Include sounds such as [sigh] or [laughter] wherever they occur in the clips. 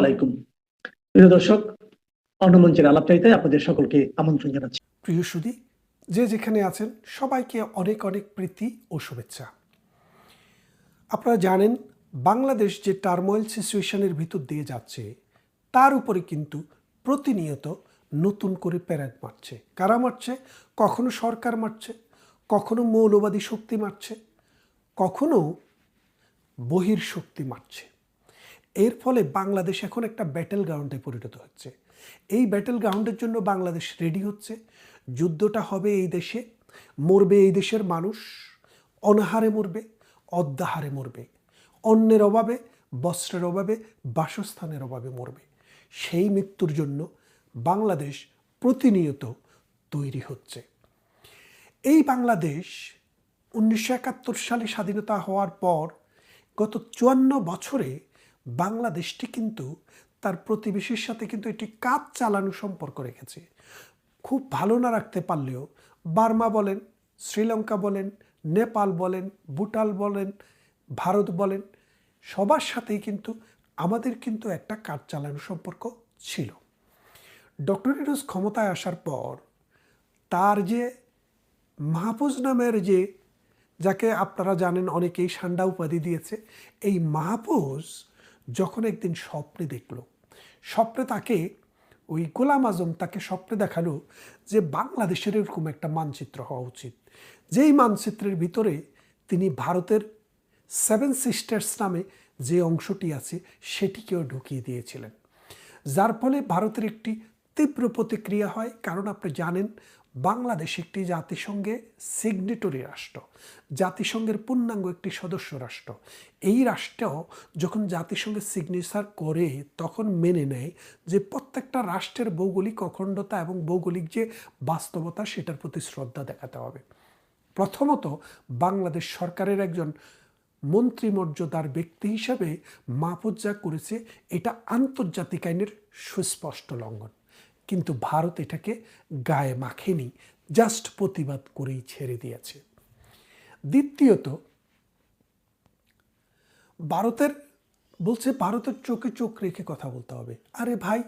আলাইকুম। প্রিয় দর্শক অন্নমঞ্চের আপনাদের সকলকে আমন্ত্রণ জানাচ্ছি। প্রিয় যে যেখানে আছেন, সবাইকে অনেক অনেক প্রীতি ও শুভেচ্ছা। আপনারা জানেন, বাংলাদেশ যে টার্মোয়েল সিচুয়েশনের ভিতর দিয়ে যাচ্ছে, তার উপরে কিন্তু প্রতিনিয়ত নতুন করে প্যারেড মারছে। কারা মারছে? কখনো সরকার মারছে, কখনো মৌলবাদী শক্তি মারছে, কখনো বহির শক্তি মারছে। এর ফলে বাংলাদেশ এখন একটা ব্যাটেল গ্রাউন্ডে পরিণত হচ্ছে। এই ব্যাটেল গ্রাউন্ডের জন্য বাংলাদেশ রেডি হচ্ছে। যুদ্ধটা হবে এই দেশে। মরবে এই দেশের মানুষ। অনাহারে মরবে অদ্যাহারে মরবে। অন্যের অভাবে, বস্ত্রের অভাবে, বাসস্থানের অভাবে মরবে। সেই মৃত্যুর জন্য বাংলাদেশ প্রতিনিয়ত তৈরি হচ্ছে। এই বাংলাদেশ উনিশশো একাত্তর সালে স্বাধীনতা হওয়ার পর গত চুয়ান্ন বছরে বাংলাদেশটি কিন্তু তার প্রতিবেশীর সাথে কিন্তু একটি কাজ চালানো সম্পর্ক রেখেছে। খুব ভালো না রাখতে পারলেও বার্মা বলেন, শ্রীলঙ্কা বলেন, নেপাল বলেন, ভুটান বলেন, ভারত বলেন, সবার সাথেই কিন্তু আমাদের কিন্তু একটা কাজ চালানো সম্পর্ক ছিল। ডক্টর ইউনুস ক্ষমতায় আসার পর তার যে মাহফুজ নামের যে, যাকে আপনারা জানেন অনেকেই সান্ডা উপাধি দিয়েছে, এই মাহফুজ যখন একদিন স্বপ্নে দেখল, স্বপ্নে তাকে, ওই গোলাম আজম তাকে স্বপ্নে দেখাল যে বাংলাদেশের এরকম একটা মানচিত্র হওয়া উচিত। যেই মানচিত্রের ভিতরে তিনি ভারতের সেভেন সিস্টার্স নামে যে অংশটি আছে, সেটিকেও ঢুকিয়ে দিয়েছিলেন। যার ফলে ভারতের একটি তীব্র প্রতিক্রিয়া হয়, কারণ আপনি জানেন বাংলাদেশ একটি জাতিসংঘে সিগনেটরি রাষ্ট্র। জাতিসংঘের পূর্ণাঙ্গ একটি সদস্য রাষ্ট্র। এই রাষ্ট্র যখন জাতিসংঘে সিগনেচার করে, তখন মেনে নেয় যে প্রত্যেকটা রাষ্ট্রের ভৌগোলিক অখণ্ডতা এবং ভৌগোলিক যে বাস্তবতা, সেটার প্রতি শ্রদ্ধা দেখাতে হবে। প্রথমত, বাংলাদেশ সরকারের একজন মন্ত্রিমর্যাদার ব্যক্তি হিসাবে মাহফুজ করেছে। এটা আন্তর্জাতিক আইনের সুস্পষ্ট লঙ্ঘন। কিন্তু ভারত এটাকে গায়ে মাখেনি জাস্ট প্রতিবাদ করেই ছেড়ে দিয়েছে। দ্বিতীয়ত, ভারতের, বলছে ভারতের চোখে চোখ রেখে কথা বলতে হবে। আরে ভাই,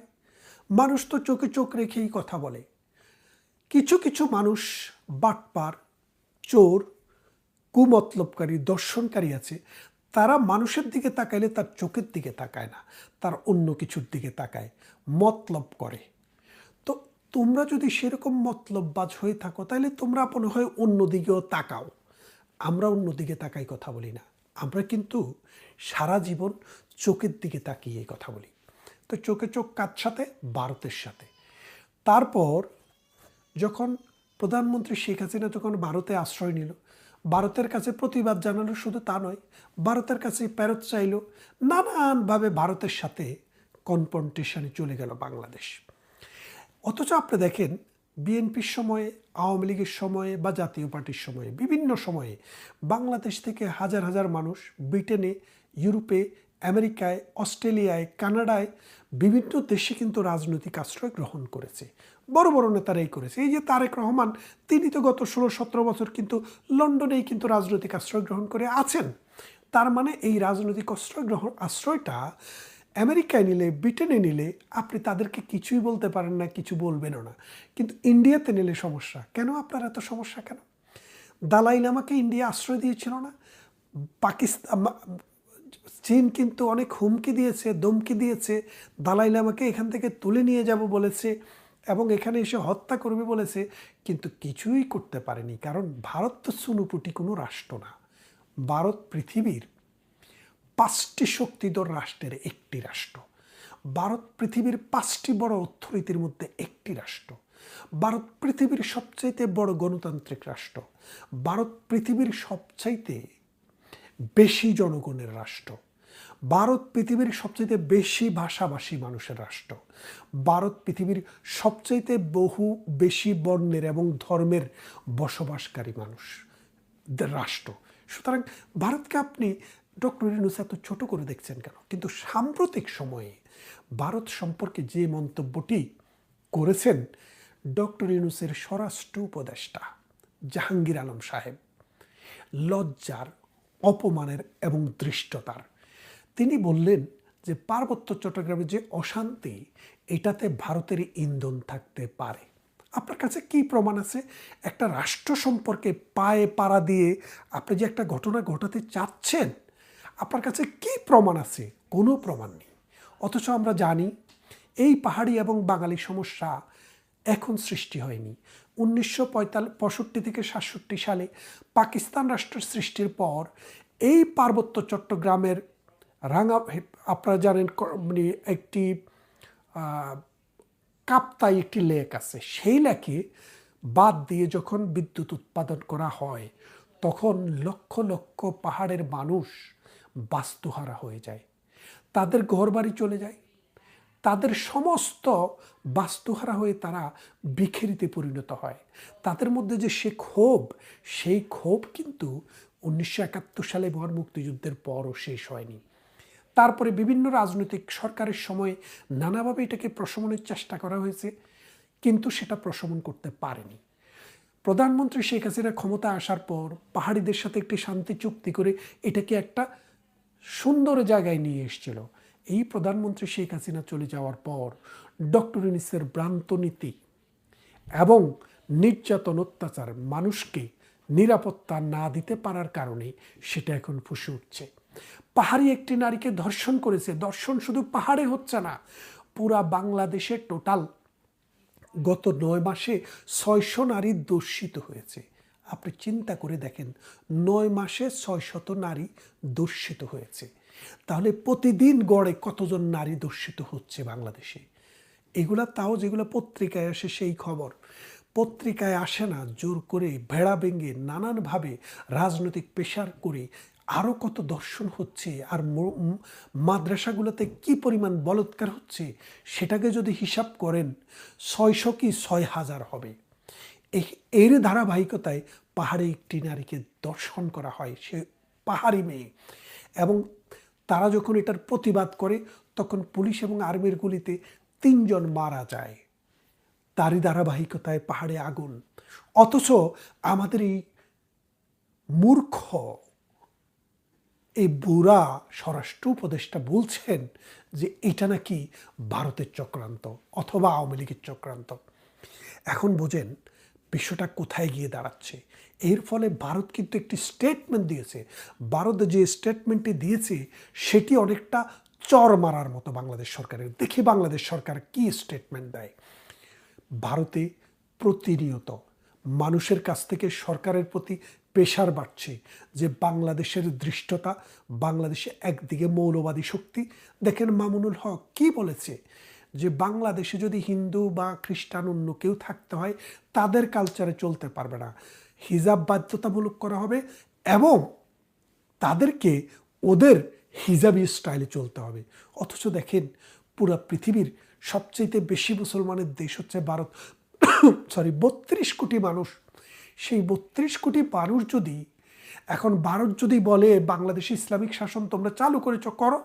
মানুষ তো চোখে চোখ রেখেই কথা বলে। কিছু কিছু মানুষ, বাটপার, চোর, কুমতলবকারী, দর্শনকারী আছে, তারা মানুষের দিকে তাকাইলে তার চোখের দিকে তাকায় না, তার অন্য কিছুর দিকে তাকায়, মতলব করে। তোমরা যদি সেরকম মতলববাজ হয়ে থাকো, তাহলে তোমরা মনে হয় অন্যদিকেও তাকাও। আমরা অন্যদিকে তাকাই কথা বলি না। আমরা কিন্তু সারা জীবন চোখের দিকে তাকিয়ে কথা বলি। তো চোখে চোখ কার সাথে? ভারতের সাথে। তারপর যখন প্রধানমন্ত্রী শেখ হাসিনা যখন ভারতে আশ্রয় নিল। ভারতের কাছে প্রতিবাদ জানালো শুধু তা নয়, ভারতের কাছে প্যারত চাইল। নানানভাবে ভারতের সাথে কনফ্রন্টেশনে চলে গেল বাংলাদেশ। অথচ আপনি দেখেন, বিএনপির সময়ে, আওয়ামী লীগের সময়ে বা জাতীয় পার্টির সময়ে, বিভিন্ন সময়ে বাংলাদেশ থেকে হাজার হাজার মানুষ ব্রিটেনে, ইউরোপে, আমেরিকায়, অস্ট্রেলিয়ায়, কানাডায়, বিভিন্ন দেশে কিন্তু রাজনৈতিক আশ্রয় গ্রহণ করেছে। বড় বড় নেতারাই করেছে। এই যে তারেক রহমান, তিনি তো গত ষোলো সতেরো বছর কিন্তু লন্ডনেই কিন্তু রাজনৈতিক আশ্রয় গ্রহণ করে আছেন। তার মানে এই রাজনৈতিক আশ্রয় গ্রহণ আশ্রয়টা আমেরিকায় নিলে, ব্রিটেনে নিলে আপনি তাদেরকে কিছুই বলতে পারেন না, কিছু বলবেনও না। কিন্তু ইন্ডিয়াতে নিলে সমস্যা। কেন আপনার এত সমস্যা কেন? দালাই লামাকে ইন্ডিয়া আশ্রয় দিয়েছিল না। পাকিস্তান চীন কিন্তু অনেক হুমকি দিয়েছে দমকি দিয়েছে। দালাই লামাকে এখান থেকে তুলে নিয়ে যাব বলেছে এবং এখানে এসে হত্যা করবে বলেছে। কিন্তু কিছুই করতে পারেনি। কারণ ভারত তো সুনুপুটি কোনো রাষ্ট্র না। ভারত পৃথিবীর পাঁচটি শক্তিধর রাষ্ট্রের একটি রাষ্ট্র। ভারত পৃথিবীর পাঁচটি বড় অর্থনীতির মধ্যে একটি রাষ্ট্র। ভারত পৃথিবীর সবচাইতে বড় গণতান্ত্রিক রাষ্ট্র। ভারত পৃথিবীর সবচাইতে বেশি জনগণের রাষ্ট্র। ভারত পৃথিবীর সবচাইতে বেশি ভাষাভাষী মানুষের রাষ্ট্র। ভারত পৃথিবীর সবচাইতে বহু বেশি বর্ণের এবং ধর্মের বসবাসকারী মানুষ রাষ্ট্র। সুতরাং ভারতকে আপনি ডক্টর ইউনুস এত ছোট করে দেখছেন কেন? কিন্তু সাম্প্রতিক সময়ে ভারত সম্পর্কে যে মন্তব্যটি করেছেন ডক্টর ইউনুসের স্বরাষ্ট্র উপদেষ্টা জাহাঙ্গীর আলম সাহেব, লজ্জার, অপমানের এবং দৃষ্টতার তিনি বললেন যে পার্বত্য চট্টগ্রামে যে অশান্তি, এটাতে ভারতের ইন্ধন থাকতে পারে। আপনার কাছে কি প্রমাণ আছে? একটা রাষ্ট্র সম্পর্কে পায়ে পাড়া দিয়ে আপনি যে একটা ঘটনা ঘটাতে চাচ্ছেন আপনার কাছে কি প্রমাণ আছে? কোনো প্রমাণ নেই। অথচ আমরা জানি, এই পাহাড়ি এবং বাঙালি সমস্যা এখন সৃষ্টি হয়নি। উনিশশো পঁয়ষট্টি থেকে সাতষট্টি সালে পাকিস্তান রাষ্ট্রের সৃষ্টির পর এই পার্বত্য চট্টগ্রামের রাঙা আপনারা জানেন মানে একটি কাপ্তাই একটি লেক আছে। সেই লেকে বাদ দিয়ে যখন বিদ্যুৎ উৎপাদন করা হয়, তখন লক্ষ লক্ষ পাহাড়ের মানুষ বাস্তুহারা হয়ে যায়। তাদের ঘরবাড়ি চলে যায়। তাদের সমস্ত বাস্তুহারা হয়ে তারা বিখেরিতে পরিণত হয়। তাদের মধ্যে যে সে ক্ষোভ, সেই ক্ষোভ কিন্তু উনিশশো একাত্তর সালে মহান মুক্তিযুদ্ধের পরও শেষ হয়নি। তারপরে বিভিন্ন রাজনৈতিক সরকারের সময় নানাভাবে এটাকে প্রশমনের চেষ্টা করা হয়েছে, কিন্তু সেটা প্রশমন করতে পারেনি। প্রধানমন্ত্রী শেখ হাসিনা ক্ষমতা আসার পর পাহাড়িদের সাথে একটি শান্তি চুক্তি করে এটাকে একটা সুন্দর জায়গায় নিয়ে এসেছিল। এই প্রধানমন্ত্রী শেখ হাসিনা চলে যাওয়ার পর ডক্টর ইনিসের ভ্রান্ত নীতি এবং নির্যাতন অত্যাচার মানুষকে নিরাপত্তা না দিতে পারার কারণে সেটা এখন ফুসে উঠছে। পাহাড়ি একটি নারীকে ধর্ষণ করেছে। ধর্ষণ শুধু পাহাড়ে হচ্ছে না, পুরা বাংলাদেশে টোটাল গত নয় মাসে ছয়শো নারী দর্শিত হয়েছে। আপনি চিন্তা করে দেখেন, নয় মাসে ছয়শত নারী দর্শিত হয়েছে। তাহলে প্রতিদিন গড়ে কতজন নারী দর্শিত হচ্ছে বাংলাদেশে? এগুলা তাও যেগুলো পত্রিকায় আসে সেই খবর। পত্রিকায় আসে না, জোর করে ভেড়া ভেঙে নানানভাবে রাজনৈতিক পেশার করে আরও কত দর্শন হচ্ছে আর মাদ্রাসাগুলোতে কি পরিমাণ বলৎকার হচ্ছে সেটাকে যদি হিসাব করেন, ছয়শো কি ছয় হাজার হবে। এর ধারাবাহিকতায় পাহাড়ে একটি নারীকে দর্শন করা হয়, সে পাহাড়ি মেয়ে। এবং তারা যখন এটার প্রতিবাদ করে, তখন পুলিশ এবং আর্মির গুলিতে তিনজন মারা যায়। তারই ধারাবাহিকতায় পাহাড়ে আগুন। অথচ আমাদের এই মূর্খ, এই বুড়া স্বরাষ্ট্র উপদেষ্টা বলছেন যে এটা নাকি ভারতের চক্রান্ত অথবা আওয়ামী লীগের চক্রান্ত। এখন বোঝেন বিশ্বটা কোথায় গিয়ে দাঁড়াচ্ছে? এর ফলে ভারত কিন্তু একটি স্টেটমেন্ট দিয়েছে। ভারত যে স্টেটমেন্টটি দিয়েছে, সেটি অনেকটা চর মারার মতো বাংলাদেশ সরকারের। দেখি বাংলাদেশ সরকার কি স্টেটমেন্ট দেয়। ভারতে প্রতিনিয়ত মানুষের কাছ থেকে সরকারের প্রতি প্রেশার বাড়ছে যে বাংলাদেশের দৃষ্টতা বাংলাদেশে একদিকে মৌলবাদী শক্তি। দেখেন মামুনুল হক কি বলেছে? যে বাংলাদেশে যদি হিন্দু বা খ্রিস্টান অন্য কেউ থাকতে হয়, তাদের কালচারে চলতে পারবে না। হিজাব বাধ্যতামূলক করা হবে এবং তাদেরকে ওদের হিজাবি স্টাইলে চলতে হবে। অথচ দেখেন, পুরা পৃথিবীর সবচেয়ে বেশি মুসলমানের দেশ হচ্ছে ভারত। [coughs] সরি বত্রিশ কোটি মানুষ। সেই বত্রিশ কোটি মানুষ যদি, এখন ভারত যদি বলে বাংলাদেশে ইসলামিক শাসন তোমরা চালু করেছ, করো।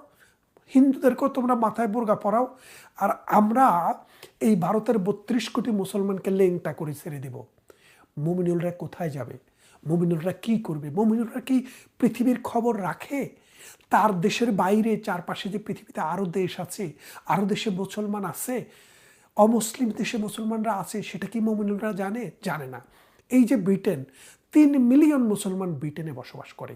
হিন্দুদেরকেও তোমরা মাথায় বোরগা পরাও। আর আমরা এই ভারতের বত্রিশ কোটি মুসলমানকে লেংটা করে ছেড়ে দেব। মুমিনুলরা কোথায় যাবে? মুমিনুলরা কি করবে? মুমিনুলরা কি পৃথিবীর খবর রাখে? তার দেশের বাইরে, চারপাশে যে পৃথিবীতে আরও দেশ আছে আরও দেশে মুসলমান আছে, অমুসলিম দেশে মুসলমানরা আছে, সেটা কি মুমিনুলরা জানে? জানে না। এই যে ব্রিটেন, তিন মিলিয়ন মুসলমান ব্রিটেনে বসবাস করে।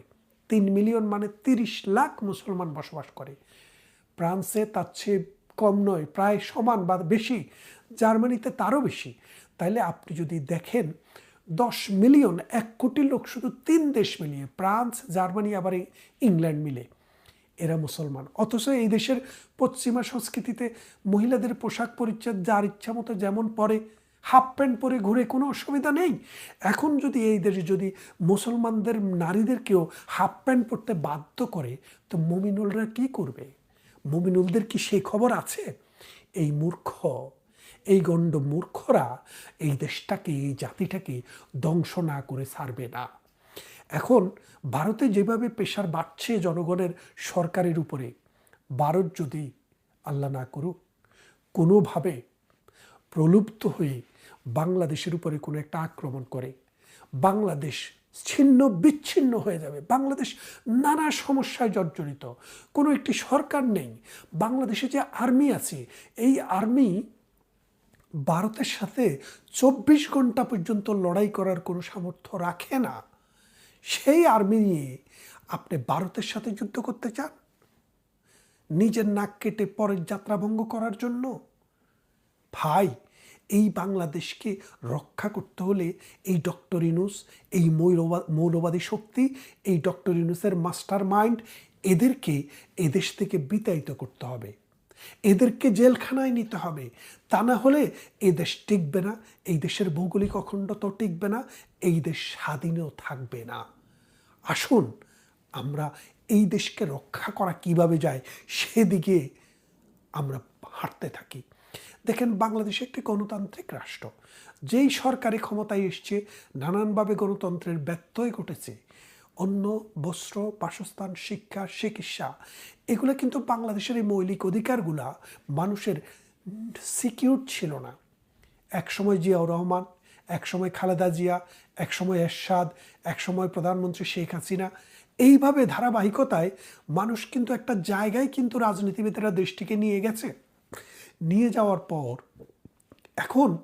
তিন মিলিয়ন মানে তিরিশ লাখ মুসলমান বসবাস করে। ফ্রান্সে তার চেয়ে কম নয়, প্রায় সমান বা বেশি, জার্মানিতে তারও বেশি। তাইলে আপনি যদি দেখেন, দশ মিলিয়ন, এক কোটি লোক শুধু তিন দেশ মিলিয়ে, ফ্রান্স, জার্মানি, আবার ইংল্যান্ড মিলে। এরা মুসলমান। অথচ এই দেশের পশ্চিমা সংস্কৃতিতে মহিলাদের পোশাক পরিচ্ছদ যার ইচ্ছা মতো যেমন পরে, হাফ প্যান্ট পরে ঘুরে কোনো অসুবিধা নেই। এখন যদি এই দেশে যদি মুসলমানদের নারীদেরকেও হাফ প্যান্ট পরতে বাধ্য করে, তো মুমিনুলরা কি করবে? মুমিনুলদের কি সেই খবর আছে? এই মূর্খ, এই গণ্ড মূর্খরা এই দেশটাকে, এই জাতিটাকে ধ্বংস না করে ছাড়বে না। এখন ভারতে যেভাবে পেশার বাড়ছে জনগণের সরকারের উপরে ভারত যদি আল্লাহ না করুক, কোনোভাবে প্রলুব্ধ হয়ে বাংলাদেশের উপরে কোনো একটা আক্রমণ করে। বাংলাদেশ ছিন্ন, বিচ্ছিন্ন হয়ে যাবে। বাংলাদেশ নানা সমস্যায় জর্জরিত। কোনো একটি সরকার নেই। বাংলাদেশে যে আর্মি আছে, এই আর্মি ভারতের সাথে চব্বিশ ঘণ্টা পর্যন্ত লড়াই করার কোনো সামর্থ্য রাখে না। সেই আর্মি নিয়ে আপনি ভারতের সাথে যুদ্ধ করতে চান? নিজের নাক কেটে পরের যাত্রা ভঙ্গ করার জন্য? ভাই এই বাংলাদেশকে রক্ষা করতে হলে এই ডক্টর ইনুস এই মৌলবা- মৌলবাদী শক্তি, এই ডক্টর ইনুসের মাস্টার মাইন্ড এদেরকে এদেশ থেকে বিতাড়িত করতে হবে। এদেরকে জেলখানায় নিতে হবে। তা না হলে এই দেশ টিকবে না, এই দেশের ভৌগোলিক অখণ্ডতাও টিকবে না, এই দেশ স্বাধীনও থাকবে না। আসুন, আমরা এই দেশকে রক্ষা করা কীভাবে যায়, সেদিকে আমরা হাঁটতে থাকি। দেখেন, বাংলাদেশ একটি গণতান্ত্রিক রাষ্ট্র, যেই সরকারি ক্ষমতায় এসছে, নানানভাবে গণতন্ত্রের ব্যত্যয় ঘটেছে। অন্য বস্ত্র, বাসস্থান, শিক্ষা, চিকিৎসা, এগুলো কিন্তু বাংলাদেশের এই মৌলিক অধিকারগুলা মানুষের সিকিউর ছিল না। একসময় জিয়াউর রহমান, একসময় খালেদা জিয়া, একসময় এরশাদ, একসময় প্রধানমন্ত্রী শেখ হাসিনা, এইভাবে ধারাবাহিকতায় মানুষ কিন্তু একটা জায়গায় কিন্তু রাজনীতিবিদেরা দেশটিকে নিয়ে গেছে। নিয়ে যাওয়ার পর এখন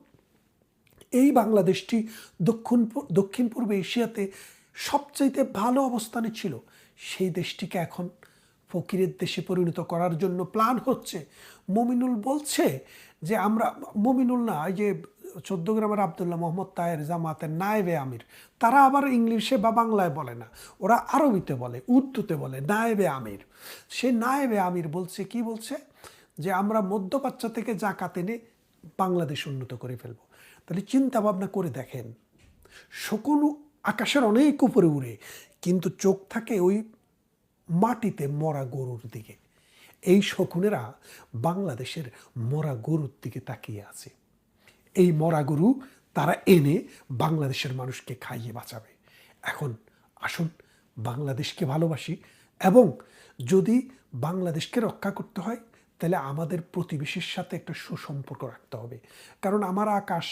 এই বাংলাদেশটি দক্ষিণ দক্ষিণ পূর্ব এশিয়াতে সবচাইতে ভালো অবস্থানে ছিল। সেই দেশটিকে এখন ফকিরের দেশে পরিণত করার জন্য প্ল্যান হচ্ছে। মমিনুল বলছে যে আমরা, মমিনুল না যে চোদ্দ গ্রামের আবদুল্লাহ মোহাম্মদ তায়ের জামাতের নায়েবে আমির, তারা আবার ইংলিশে বা বাংলায় বলে না। ওরা আরবিতে বলে, উর্দুতে বলে, নায়েবে আমির। সে নায়েবে আমির বলছে, কি বলছে? যে আমরা মধ্যপ্রাচ্য থেকে জাকাত এনে বাংলাদেশ উন্নত করে ফেলব। তাহলে চিন্তা ভাবনা করে দেখেন শকুন আকাশের অনেক উপরে উড়ে, কিন্তু চোখ থাকে ওই মাটিতে মরা গরুর দিকে। এই শকুনেরা বাংলাদেশের মরা গরুর দিকে তাকিয়ে আছে। এই মরা গরু তারা এনে বাংলাদেশের মানুষকে খাইয়ে বাঁচাবে। এখন আসুন বাংলাদেশকে ভালোবাসি এবং যদি বাংলাদেশকে রক্ষা করতে হয় তাহলে আমাদের প্রতিবেশীর সাথে একটা সুসম্পর্ক রাখতে হবে। কারণ আমার আকাশ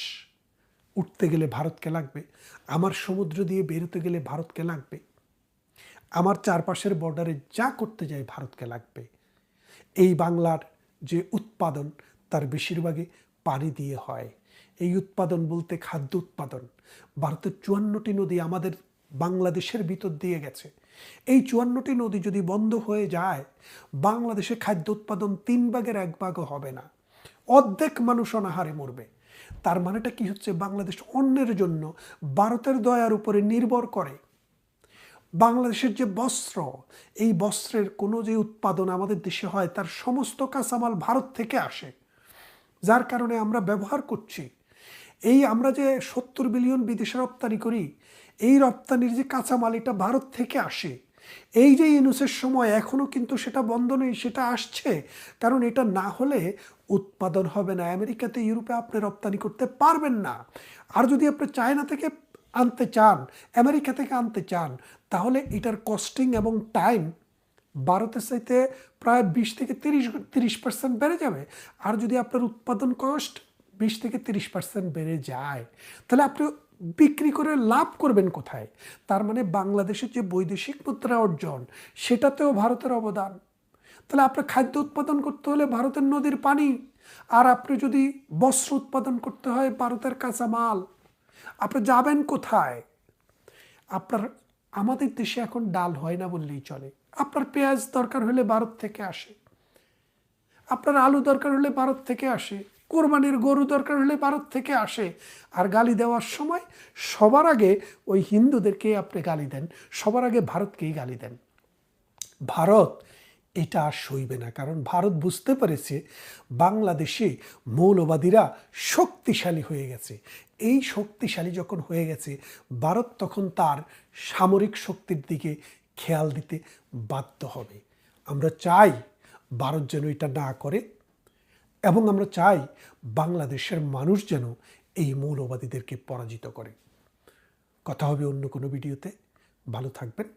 উঠতে গেলে ভারতকে লাগবে, আমার সমুদ্র দিয়ে বেরোতে গেলে ভারতকে লাগবে, আমার চারপাশের বর্ডারে যা করতে যাই ভারতকে লাগবে। এই বাংলার যে উৎপাদন, তার বেশিরভাগই পানি দিয়ে হয়। এই উৎপাদন বলতে খাদ্য উৎপাদন। ভারতের চুয়ান্নটি নদী আমাদের বাংলাদেশের ভিতর দিয়ে গেছে। এই চুয়ান্নটি নদী যদি বন্ধ হয়ে যায়, বাংলাদেশে খাদ্য উৎপাদন তিন ভাগের এক ভাগও হবে না। অর্ধেক মানুষ অনাহারে মরবে। তার মানেটা কি হচ্ছে? বাংলাদেশ অন্যের জন্য ভারতের দয়ার উপরে নির্ভর করে। বাংলাদেশের যে বস্ত্র, এই বস্ত্রের কোনো যে উৎপাদন আমাদের দেশে হয়, তার সমস্ত কাঁচামাল ভারত থেকে আসে। যার কারণে আমরা ব্যবহার করছি। এই আমরা যে সত্তর বিলিয়ন বিদেশে রপ্তানি করি এই রপ্তানির যে কাঁচামাল এটা ভারত থেকে আসে। এই যে ইউনুসের সময় এখনও কিন্তু সেটা বন্ধ নেই, সেটা আসছে। কারণ এটা না হলে উৎপাদন হবে না। আমেরিকাতে, ইউরোপে আপনি রপ্তানি করতে পারবেন না। আর যদি আপনি চায়না থেকে আনতে চান, আমেরিকা থেকে আনতে চান, তাহলে এটার কস্টিং এবং টাইম ভারতের চাইতে প্রায় বিশ থেকে তিরিশ তিরিশ পার্সেন্ট বেড়ে যাবে। আর যদি আপনার উৎপাদন কস্ট বিশ থেকে তিরিশ পার্সেন্ট বেড়ে যায়, তাহলে আপনি বিক্রি করে লাভ করবেন কোথায়? তার মানে বাংলাদেশের যে বৈদেশিক মুদ্রা অর্জন, সেটাতেও ভারতের অবদান। তাহলে আপনার খাদ্য উৎপাদন করতে হলে ভারতের নদীর পানি, আর আপনি যদি বস্ত্র উৎপাদন করতে হয় ভারতের কাঁচামাল, আপনি যাবেন কোথায়? আপনার, আমাদের দেশে এখন ডাল হয় না বললেই চলে। আপনার পেঁয়াজ দরকার হলে ভারত থেকে আসে। আপনার আলু দরকার হলে ভারত থেকে আসে। কোরবানির গরু দরকার হলে ভারত থেকে আসে। আর গালি দেওয়ার সময় সবার আগে ওই হিন্দুদেরকে আপনি গালি দেন, সবার আগে ভারতকেই গালি দেন। ভারত এটা আর সইবে না, কারণ ভারত বুঝতে পেরেছে বাংলাদেশে মৌলবাদীরা শক্তিশালী হয়ে গেছে। এই শক্তিশালী যখন হয়ে গেছে, ভারত তখন তার সামরিক শক্তির দিকে খেয়াল দিতে বাধ্য হবে। আমরা চাই ভারত যেন এটা না করে এবং আমরা চাই বাংলাদেশের মানুষ যেন এই মৌলবাদীদেরকে পরাজিত করে। কথা হবে অন্য কোনো ভিডিওতে। ভালো থাকবেন।